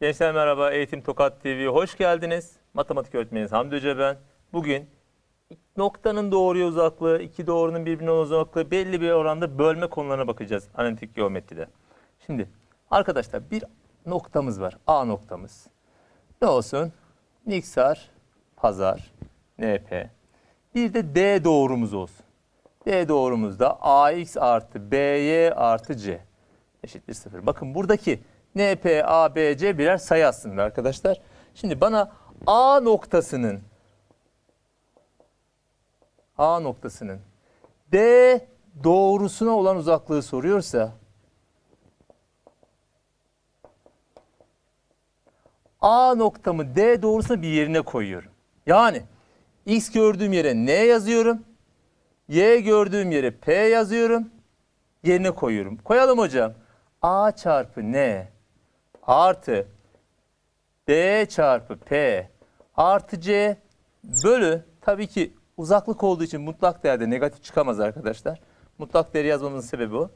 Gençler merhaba, Eğitim Tokat TV'ye hoş geldiniz. Matematik öğretmeniniz Hamdi Hoca ben. Bugün noktanın doğruya uzaklığı, iki doğrunun birbirine uzaklığı belli bir oranda bölme konularına bakacağız analitik geometride. Şimdi arkadaşlar bir noktamız var, A noktamız. Ne olsun? Niksar, Pazar, NP. Bir de D doğrumuz olsun. D doğrumuzda AX artı BY artı C eşittir 0. Bakın buradaki NP, A, B, C birer sayı aslında arkadaşlar. Şimdi bana A noktasının A noktasının D doğrusuna olan uzaklığı soruyorsa A noktamı D doğrusuna bir yerine koyuyorum. Yani X gördüğüm yere N yazıyorum. Y gördüğüm yere P yazıyorum. Yerine koyuyorum. Koyalım hocam. A çarpı N artı B çarpı P artı C bölü tabii ki uzaklık olduğu için mutlak değerde negatif çıkamaz arkadaşlar. Mutlak değeri yazmamızın sebebi o.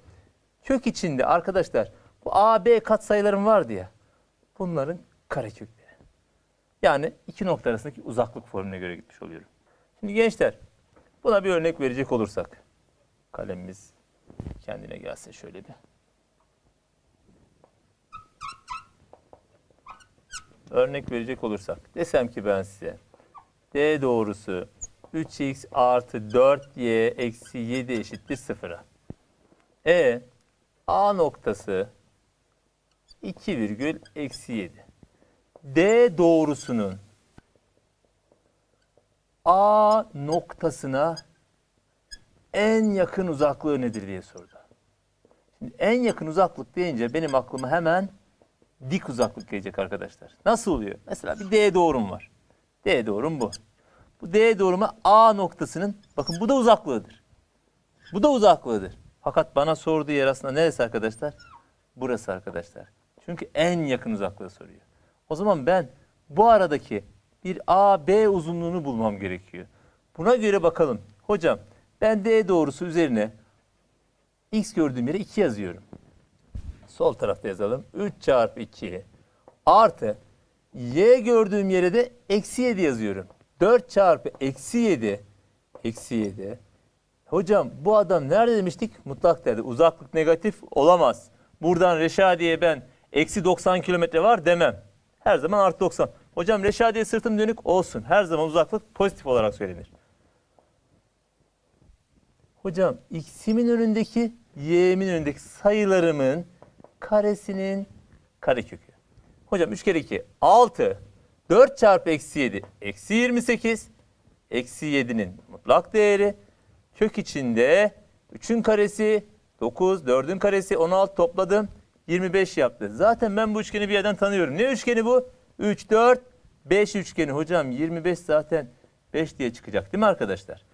Kök içinde arkadaşlar bu A, B katsayılarım vardı ya bunların karekökleri. Yani iki nokta arasındaki uzaklık formülüne göre gitmiş oluyorum. Şimdi gençler buna bir örnek verecek olursak kalemimiz kendine gelse şöyle bir. Örnek verecek olursak desem ki ben size D doğrusu 3x artı 4y eksi 7 eşittir 0'a. E A noktası 2 virgül eksi 7. D doğrusunun A noktasına en yakın uzaklığı nedir diye sordu. Şimdi en yakın uzaklık deyince benim aklıma hemen dik uzaklık gelecek arkadaşlar. Nasıl oluyor? Mesela bir D doğrum var. D doğrum bu. Bu D doğruma A noktasının bakın bu da uzaklığıdır. Bu da uzaklığıdır. Fakat bana sorduğu yer aslında neresi arkadaşlar? Burası arkadaşlar. Çünkü en yakın uzaklığı soruyor. O zaman ben bu aradaki bir AB uzunluğunu bulmam gerekiyor. Buna göre bakalım. Hocam ben D doğrusu üzerine x gördüğüm yere 2 yazıyorum. Sol tarafta yazalım. 3 çarpı 2 artı y gördüğüm yere de eksi 7 yazıyorum. 4 çarpı eksi 7 eksi 7. Hocam bu adam nerede demiştik? Mutlak değerde. Uzaklık negatif olamaz. Buradan Reşadiye ben eksi 90 kilometre var demem. Her zaman artı 90. Hocam Reşadiye sırtım dönük olsun. Her zaman uzaklık pozitif olarak söylenir. Hocam x'imin önündeki y'min önündeki sayılarımın karesinin karekökü. Hocam 3 kere 2 6 4 çarpı eksi 7 eksi 28 eksi 7'nin mutlak değeri kök içinde 3'ün karesi 9 4'ün karesi 16 topladım 25 yaptı. Zaten ben bu üçgeni bir yerden tanıyorum. Ne üçgeni bu? 3 4 5 üçgeni hocam 25 zaten 5 diye çıkacak değil mi arkadaşlar?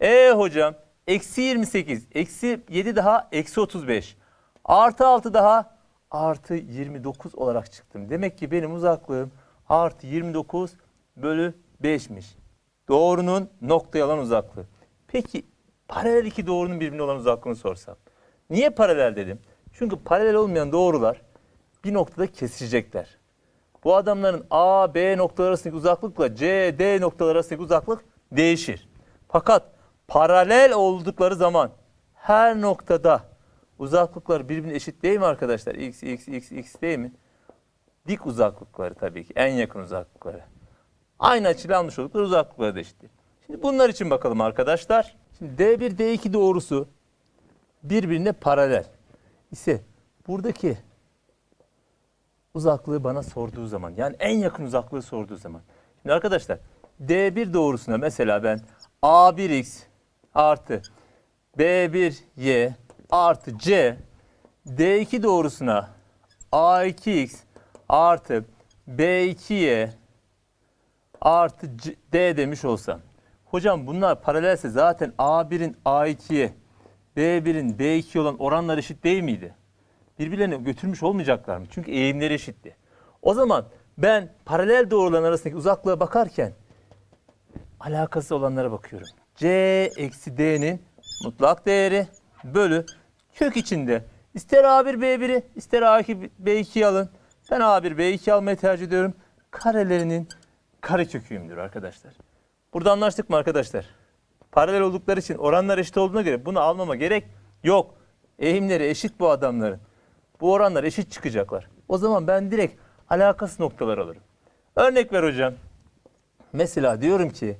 E hocam eksi 28 eksi 7 daha eksi 35 artı 6 daha artı 29 olarak çıktım. Demek ki benim uzaklığım artı 29 bölü 5'miş. Doğrunun noktaya olan uzaklığı. Peki paralel iki doğrunun birbirine olan uzaklığını sorsam. Niye paralel dedim? Çünkü paralel olmayan doğrular bir noktada kesişecekler. Bu adamların A, B noktaları arasındaki uzaklıkla C, D noktaları arasındaki uzaklık değişir. Fakat paralel oldukları zaman her noktada uzaklıklar birbirine eşit değil mi arkadaşlar? X, X, X, X değil mi? Dik uzaklıkları tabii ki. En yakın uzaklıkları. Aynı açıyla almış oldukları uzaklıkları da eşittir. Şimdi bunlar için bakalım arkadaşlar. Şimdi D1, D2 doğrusu birbirine paralel ise buradaki uzaklığı bana sorduğu zaman yani en yakın uzaklığı sorduğu zaman. Şimdi arkadaşlar D1 doğrusuna mesela ben A1x artı B1y artı C D2 doğrusuna A2x artı B2y artı C- D demiş olsam. Hocam bunlar paralelse zaten A1'in A2'ye B1'in B2 olan oranlar eşit değil miydi? Birbirlerini götürmüş olmayacaklar mı? Çünkü eğimleri eşitti. O zaman ben paralel doğruların arasındaki uzaklığa bakarken alakası olanlara bakıyorum. C eksi D'nin mutlak değeri bölü kök içinde ister A1 B1'i ister A2 B2'yi alın. Ben A1, B2 almayı tercih ediyorum. Karelerinin kareköküyümdür arkadaşlar. Burada anlaştık mı arkadaşlar? Paralel oldukları için oranlar eşit olduğuna göre bunu almama gerek yok. Eğimleri eşit bu adamların. Bu oranlar eşit çıkacaklar. O zaman ben direkt alakası noktalar alırım. Örnek ver hocam. Mesela diyorum ki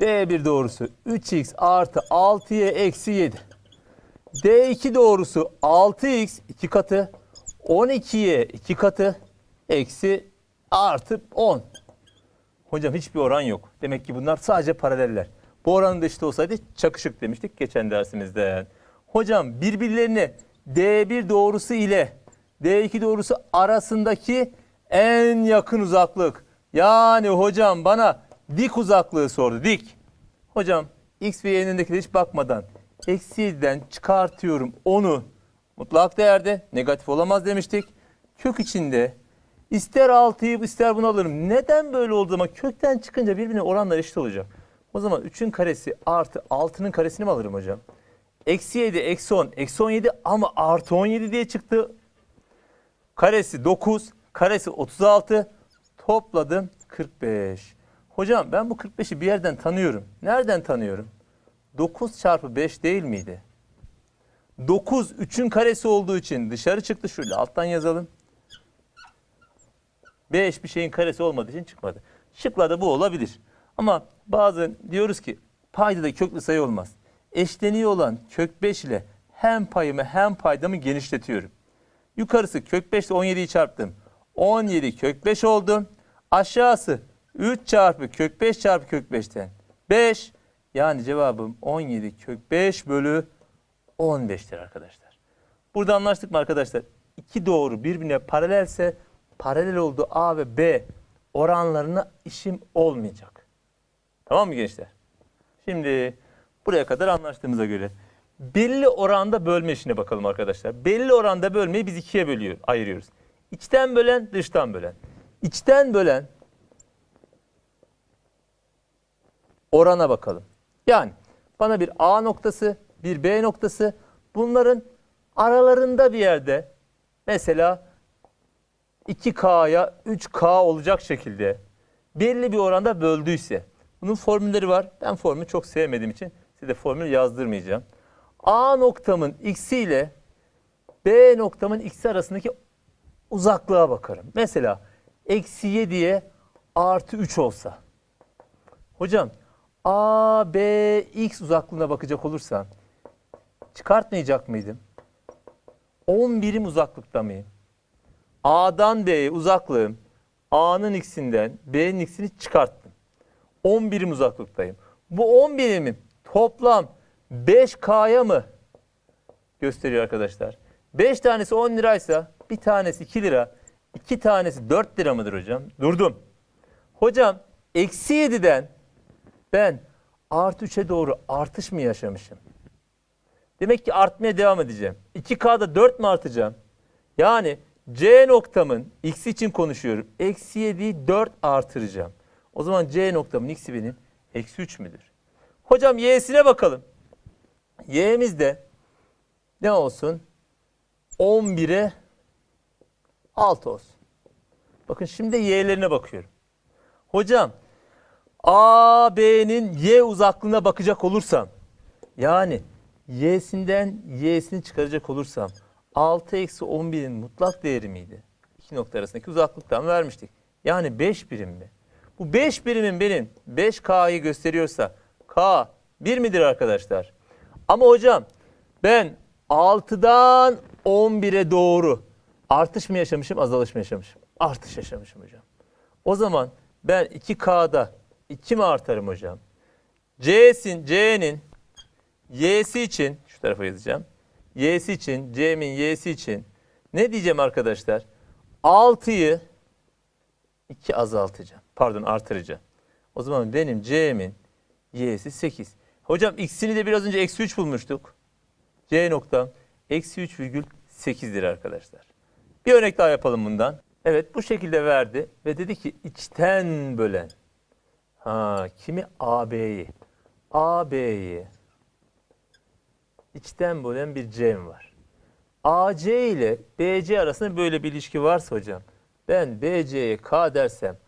D1 doğrusu 3x artı 6y eksi 7. D2 doğrusu 6x 2 katı 12y 2 katı eksi artı 10. Hocam hiçbir oran yok. Demek ki bunlar sadece paraleller. Bu oranın da olsaydı çakışık demiştik geçen dersimizde. Hocam birbirlerine D1 doğrusu ile D2 doğrusu arasındaki en yakın uzaklık. Yani hocam bana dik uzaklığı sordu. Dik. Hocam x ve y'nin hiç bakmadan eksi 7'den çıkartıyorum onu. Mutlak değerde negatif olamaz demiştik. Kök içinde ister 6'yı ister bunu alırım. Neden böyle oldu ama kökten çıkınca birbirine oranlar eşit olacak. O zaman 3'ün karesi artı 6'nın karesini mi alırım hocam? Eksi 7, eksi 10, eksi 17 ama artı 17 diye çıktı. Karesi 9, karesi 36. Topladım 45. Hocam ben bu 45'i bir yerden tanıyorum. Nereden tanıyorum? 9 çarpı 5 değil miydi? 9 3'ün karesi olduğu için dışarı çıktı. Şöyle alttan yazalım. 5 bir şeyin karesi olmadığı için çıkmadı. Şıklarda bu olabilir. Ama bazen diyoruz ki payda da köklü sayı olmaz. Eşleniyor olan kök 5 ile hem payımı hem paydamı genişletiyorum. Yukarısı kök 5 ile 17'yi çarptım. 17 kök 5 oldu. Aşağısı 3 çarpı kök 5 çarpı kök 5'ten 5. Yani cevabım 17 kök 5 bölü 15'tir arkadaşlar. Burada anlaştık mı arkadaşlar? İki doğru birbirine paralelse paralel olduğu A ve B oranlarına işim olmayacak. Tamam mı gençler? Şimdi buraya kadar anlaştığımıza göre belli oranda bölme işine bakalım arkadaşlar. Belli oranda bölmeyi biz ikiye bölüyor, ayırıyoruz. İçten bölen, dıştan bölen. İçten bölen orana bakalım. Yani bana bir A noktası, bir B noktası bunların aralarında bir yerde mesela 2K'ya 3K olacak şekilde belli bir oranda böldüyse bunun formülleri var. Ben formülü çok sevmediğim için size formül yazdırmayacağım. A noktamın x'i ile B noktamın x'i arasındaki uzaklığa bakarım. Mesela eksi 7'ye artı 3 olsa. Hocam A, B, X uzaklığına bakacak olursam çıkartmayacak mıydım? 10 birim uzaklıkta mıyım? A'dan B'ye uzaklığım A'nın x'inden B'nin x'ini çıkarttım. 10 birim uzaklıktayım. Bu 10 birimim toplam 5K'ya mı gösteriyor arkadaşlar? 5 tanesi 10 liraysa bir tanesi 2 lira, 2 tanesi 4 lira mıdır hocam? Durdum. Hocam eksi 7'den ben artı 3'e doğru artış mı yaşamışım? Demek ki artmaya devam edeceğim. 2K'da 4 mü artacağım? Yani C noktamın x için konuşuyorum. Eksi 7'yi 4 artıracağım. O zaman C noktamın x'i benim eksi 3 müdür? Hocam y'sine bakalım. Y'miz de ne olsun? 11'e 6 olsun. Bakın şimdi y'lerine bakıyorum. Hocam A, B'nin Y uzaklığına bakacak olursam yani Y'sinden Y'sini çıkaracak olursam 6 eksi 11'in mutlak değeri miydi? İki nokta arasındaki uzaklıktan vermiştik. Yani 5 birim mi? Bu 5 birimin benim 5K'yı gösteriyorsa K 1 midir arkadaşlar? Ama hocam ben 6'dan 11'e doğru artış mı yaşamışım, azalış mı yaşamışım? Artış yaşamışım hocam. O zaman ben 2K'da 2 mi artarım hocam? C'sin, C'nin Y'si için şu tarafa yazacağım. Y'si için, C'min Y'si için ne diyeceğim arkadaşlar? 6'yı 2 azaltacağım. Pardon artıracağım. O zaman benim C'min Y'si 8. Hocam X'ini de biraz önce eksi 3 bulmuştuk. C noktam eksi 3,8'dir arkadaşlar. Bir örnek daha yapalım bundan. Evet bu şekilde verdi ve dedi ki içten bölen. Ha kimi AB'yi? AB'yi içten bölen bir C'm var. AC ile BC arasında böyle bir ilişki varsa hocam Ben BC'ye K dersem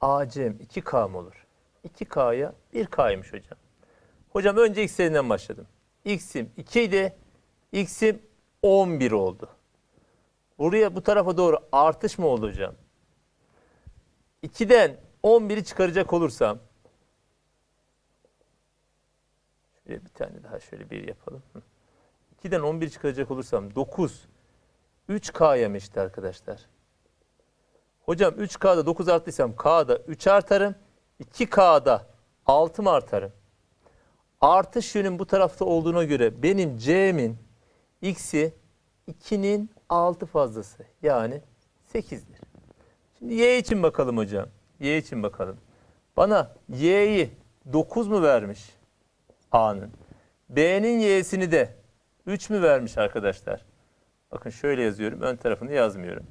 AC'm 2K mı olur? 2K'ya 1K'ymış hocam. Hocam önce x'lerinden başladım. X'im 2 idi. X'im 11 oldu. Buraya bu tarafa doğru artış mı oldu hocam? 2'den 11'i çıkaracak olursam şöyle bir tane daha şöyle bir yapalım. Hı. 2'den 11 çıkaracak olursam 9 3K'ya mı eşit arkadaşlar? Hocam 3K'da 9 arttıysam K'da 3 artarım. 2K'da 6 mı artarım? Artış yönüm bu tarafta olduğuna göre benim C'min X'i 2'nin 6 fazlası. Yani 8'dir. Şimdi Y için bakalım hocam. Y için bakalım. Bana Y'yi 9 mu vermiş? A'nın. B'nin Y'sini de 3 mü vermiş arkadaşlar? Bakın şöyle yazıyorum. Ön tarafını yazmıyorum.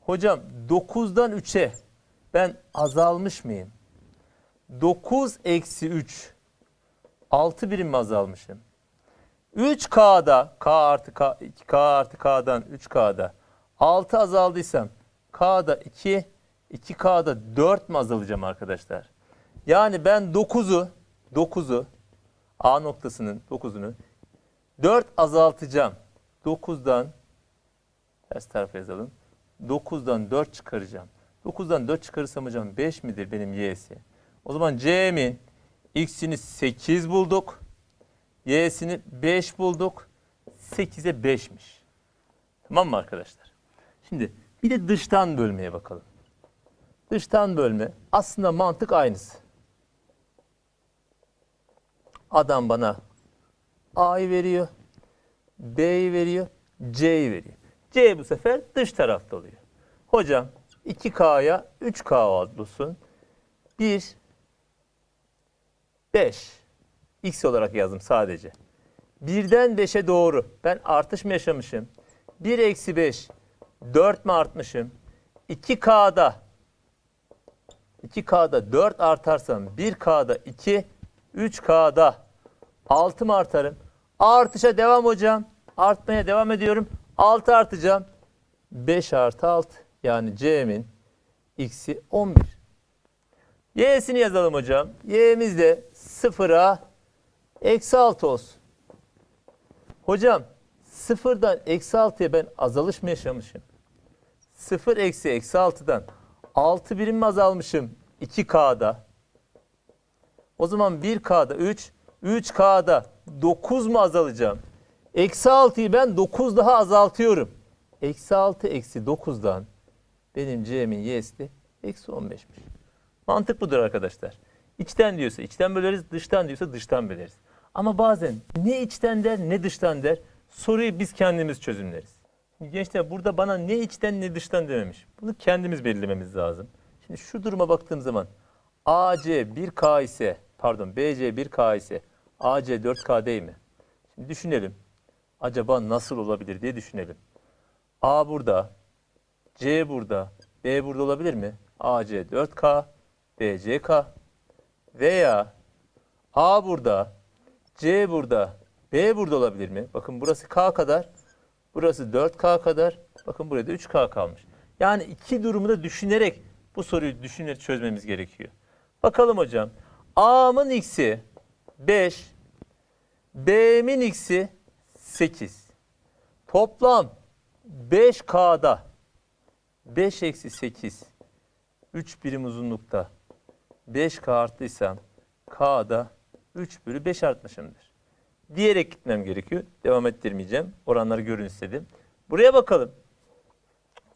Hocam 9'dan 3'e ben azalmış mıyım? 9 eksi 3. 6 birim mi azalmışım? 3K'da K artı K, 2K artı K'dan 3K'da 6 azaldıysam K'da 2, 2K'da 4 mi azalacağım arkadaşlar? Yani ben 9'u 9'u A noktasının 9'unu 4 azaltacağım. 9'dan ters tarafa yazalım. 9'dan 4 çıkaracağım. 9'dan 4 çıkarırsam hocam 5 midir benim y'si? O zaman c'min x'ini 8 bulduk. Y'sini 5 bulduk. 8'e 5'miş. Tamam mı arkadaşlar? Şimdi bir de dıştan bölmeye bakalım. Dıştan bölme aslında mantık aynısı. Adam bana A'yı veriyor, B'yi veriyor, C'yi veriyor. C bu sefer dış tarafta oluyor. Hocam 2K'ya 3K olsun. 1, 5. X olarak yazdım sadece. 1'den 5'e doğru ben artış mı yaşamışım? 1 eksi 5, 4 mi artmışım? 2K'da 2K'da 4 artarsam 1K'da 2, 3K'da 6 mı artarım? Artışa devam hocam. Artmaya devam ediyorum. 6 artacağım. 5 artı 6 yani C'min x'i 11. Y'sini yazalım hocam. Y'miz de 0'a eksi 6 olsun. Hocam sıfırdan eksi 6'ya ben azalış mı yaşamışım? 0 eksi eksi 6'dan 6 birim mi azalmışım 2K'da? O zaman 1K'da 3, 3K'da 9 mu azalacağım? Eksi 6'yı ben 9 daha azaltıyorum. Eksi 6 eksi 9'dan benim C'min y'si eksi 15'miş. Mantık budur arkadaşlar. İçten diyorsa içten böleriz, dıştan diyorsa dıştan böleriz. Ama bazen ne içten der ne dıştan der. Soruyu biz kendimiz çözümleriz. Gençler burada bana ne içten ne dıştan dememiş. Bunu kendimiz belirlememiz lazım. Şimdi şu duruma baktığım zaman AC 1K ise pardon BC 1K ise AC 4K değil mi? Şimdi düşünelim. Acaba nasıl olabilir diye düşünelim. A burada, C burada, B burada olabilir mi? AC 4K, BC K veya A burada, C burada, B burada olabilir mi? Bakın burası K kadar, burası 4K kadar. Bakın buraya da 3K kalmış. Yani iki durumu da düşünerek bu soruyu düşünerek çözmemiz gerekiyor. Bakalım hocam. A'mın x'i 5, B'min x'i 8. Toplam 5K'da 5 eksi 8 3 birim uzunlukta 5K arttıysam K'da 3 bölü 5 artmışımdır. Diyerek gitmem gerekiyor. Devam ettirmeyeceğim. Oranları görün istedim. Buraya bakalım.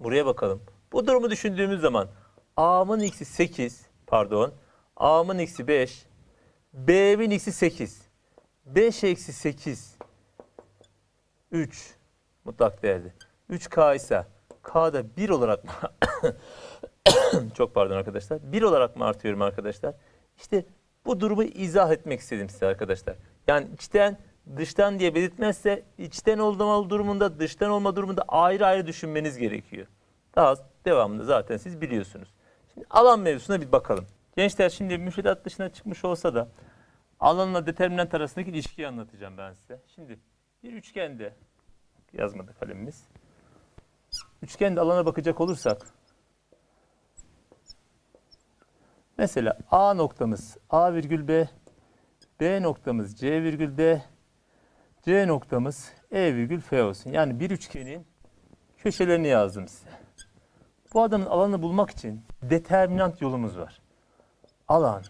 Buraya bakalım. Bu durumu düşündüğümüz zaman A'mın x'i 8 pardon A'mın x'i 5 B'min x'i 8 5 eksi 8 3 mutlak değerli. 3K ise K'da 1 olarak mı? Çok pardon arkadaşlar. 1 olarak mı artıyorum arkadaşlar? İşte bu durumu izah etmek istedim size arkadaşlar. Yani içten dıştan diye belirtmezse içten olma durumunda dıştan olma durumunda ayrı ayrı düşünmeniz gerekiyor. Daha devamında zaten siz biliyorsunuz. Şimdi alan mevzusuna bir bakalım. Gençler şimdi müfredat dışına çıkmış olsa da alanla determinant arasındaki ilişkiyi anlatacağım ben size. Şimdi bir üçgende yazmadı kalemimiz. Üçgende alana bakacak olursak Mesela A noktamız A virgül B, B noktamız C virgül D, C noktamız E virgül F olsun. Yani bir üçgenin köşelerini yazdım size. Bu adamın alanını bulmak için determinant yolumuz var. Alan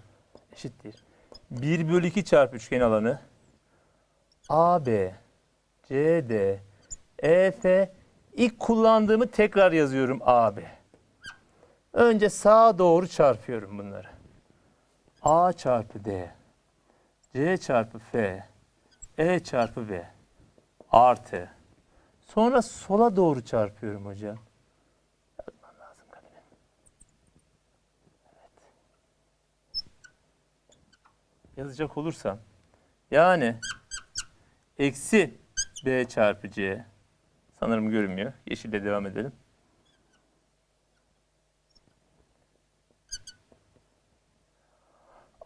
eşittir. 1 bölü 2 çarpı üçgen alanı AB, CD, EF ilk kullandığımı tekrar yazıyorum AB. Önce sağa doğru çarpıyorum bunları. A çarpı D, C çarpı F, E çarpı B artı. Sonra sola doğru çarpıyorum hocam. Yazacak olursam yani eksi B çarpı C sanırım görünmüyor. Yeşille devam edelim.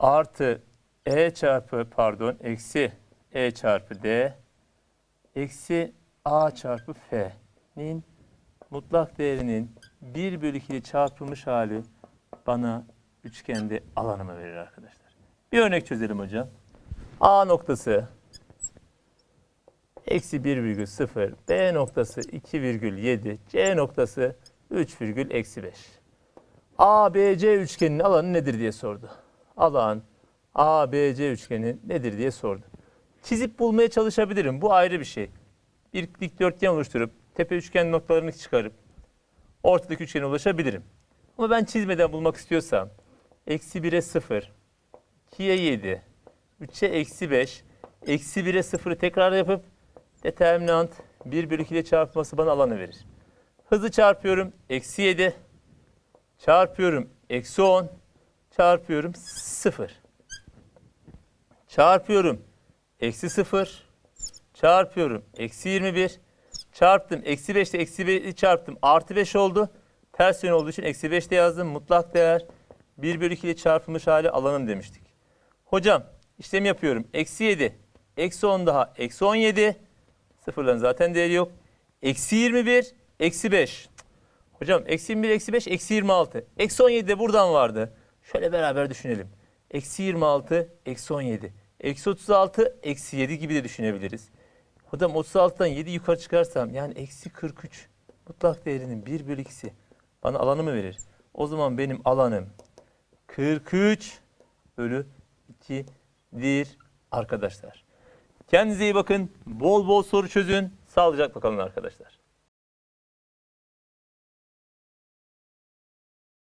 Artı E çarpı pardon eksi E çarpı D eksi A çarpı F'nin mutlak değerinin 1 bölü 2 ile çarpılmış hali bana üçgende alanımı verir arkadaşlar. Bir örnek çözelim hocam. A noktası eksi 1,0, B noktası 2,7, C noktası 3, eksi 5. ABC üçgeninin alanı nedir diye sordu. Alan ABC üçgeni nedir diye sordu. Çizip bulmaya çalışabilirim. Bu ayrı bir şey. Bir dikdörtgen oluşturup tepe üçgen noktalarını çıkarıp ortadaki üçgene ulaşabilirim. Ama ben çizmeden bulmak istiyorsam eksi 1'e 0, 2'ye 7, 3'e eksi 5, eksi 1'e 0'ı tekrar yapıp determinant 1 bölü 2 ile çarpması bana alanı verir. Hızı çarpıyorum. Eksi 7. Çarpıyorum. Eksi 10. Çarpıyorum. 0. Çarpıyorum. Eksi 0. Çarpıyorum. Eksi 21. Çarptım. Eksi 5 ile eksi 5'i çarptım. Artı 5 oldu. Ters yön olduğu için eksi 5 de yazdım. Mutlak değer 1 bölü 2 ile çarpılmış hali alanım demiştik. Hocam işlem yapıyorum. Eksi 7. Eksi 10 daha. Eksi 17. Sıfırların zaten değeri yok. Eksi 21. Eksi 5. Cık. Hocam eksi 21, eksi 5, eksi 26. Eksi 17 de buradan vardı. Şöyle beraber düşünelim. Eksi 26, eksi 17. Eksi 36, eksi 7 gibi de düşünebiliriz. Hocam 36'dan 7 yukarı çıkarsam yani eksi 43 mutlak değerinin 1 bölü 2'si bana alanı mı verir? O zaman benim alanım 43 bölü 2'dir arkadaşlar. Kendinize iyi bakın. Bol bol soru çözün. Sağlıcakla kalın arkadaşlar.